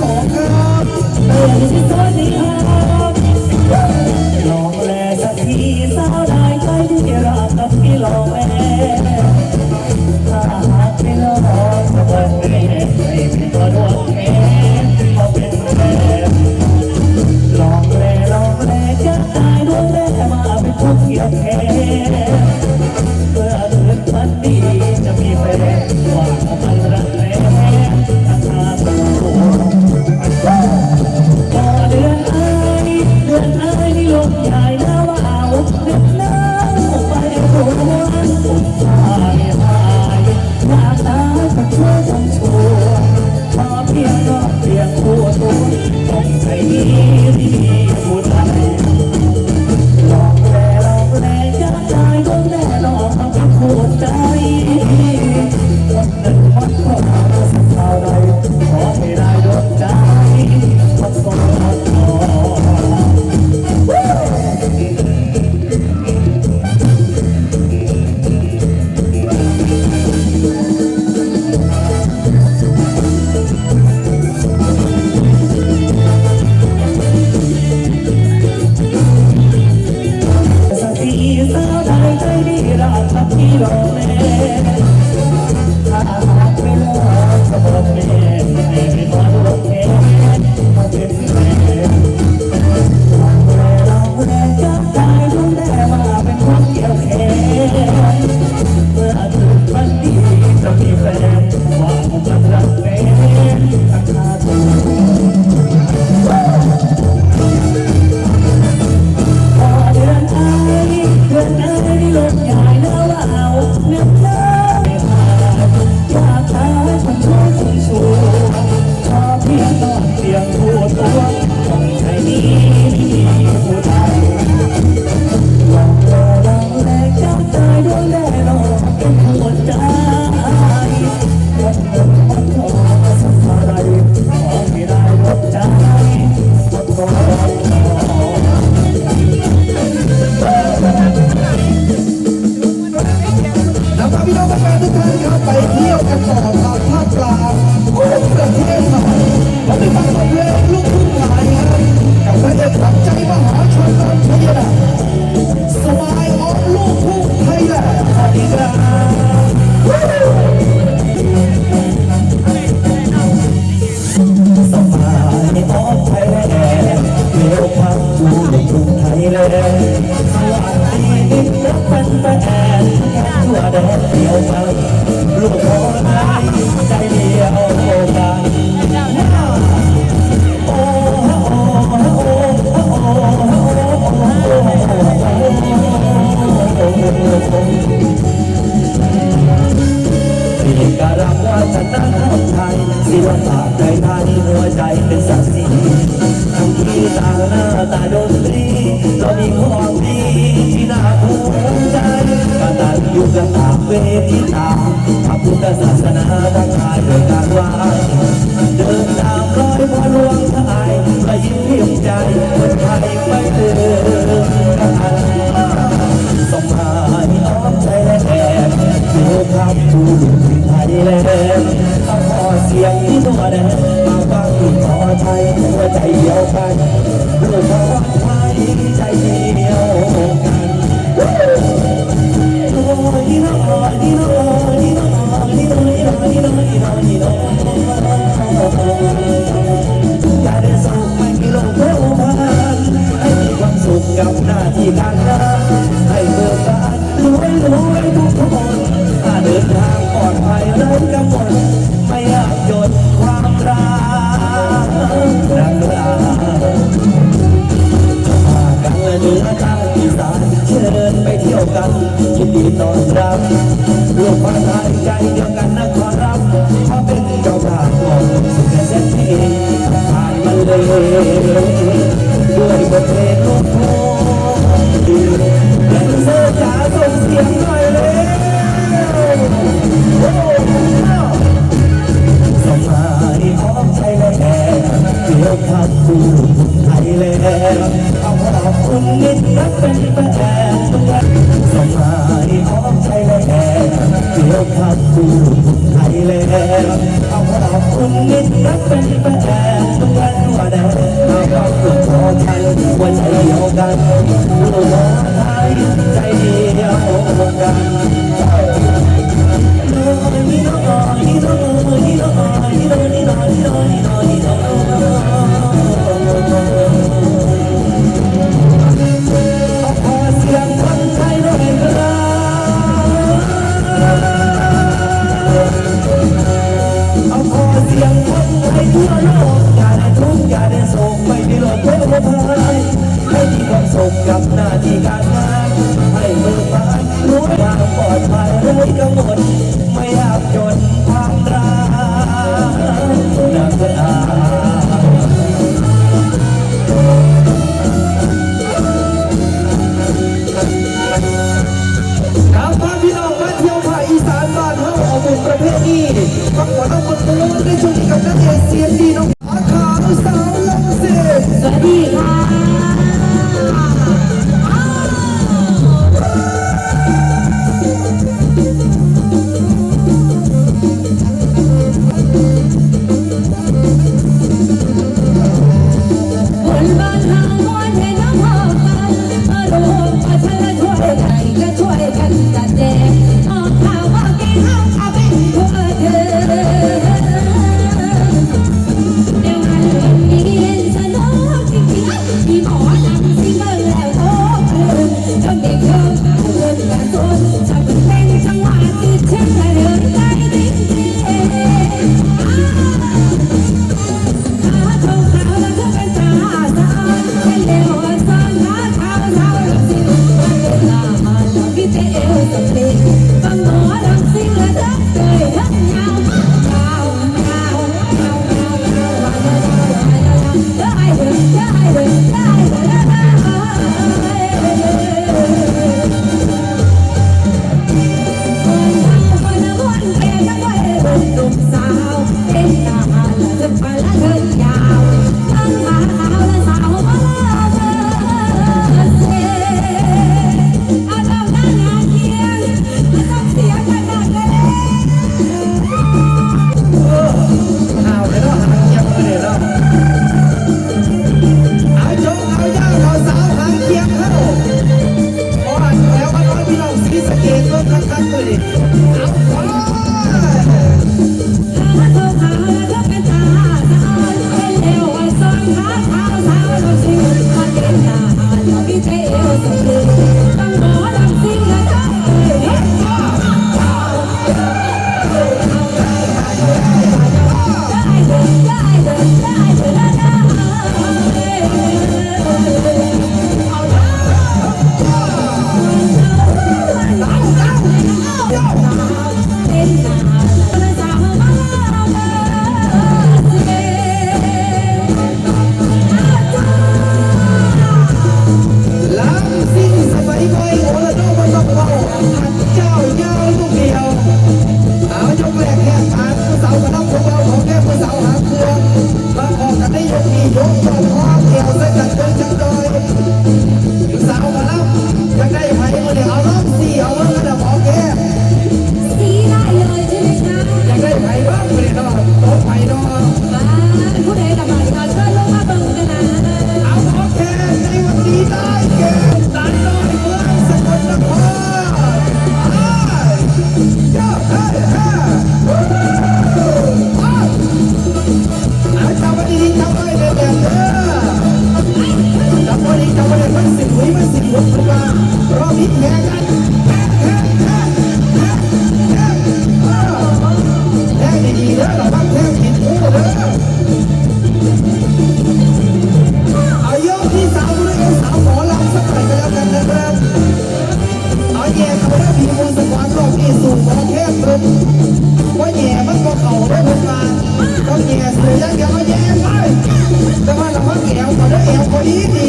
สองครับเอที่สวยดีครัแค่รักกับพี่ลองแลถ้าหากไม่ลองก็วันนี้ไม่รัวแม่เขเป็นแม่ลองแลลองแลจะตายด้วยแม่มาเปดีแค่ พักอยู่ในกรุงไทยแล้ว ทางน้ำให้เบิกบานรวยรวยทุกคนถ้าเดินทางปลอดภัยไร้กังวลไม่อยากจนความรักรักลามากันเหนือทางอีสานเชื่อเดินไปเที่ยวกันยินดีต้อนรับลูกพันไใจเดียวกันนะขอรับเพาเป็นเจ้าภาพของสุขเสถียรผ่านมาเลยด้วยบทเพลง ทับคู่ไทยแลนด์เอาเราคนนี้นับเป็นแฟน อเพื่อพายให้มีความสุขกับหน้าที่การงานให้เบิกบานรู้ทางปลอดภัยไร้กังวลไม่ยากจนทางรายนักเรียนประเภทนี้ฟังหมอาลำคนโน้นได้ชมกับนักเรียนเสียงดีน้อง Believe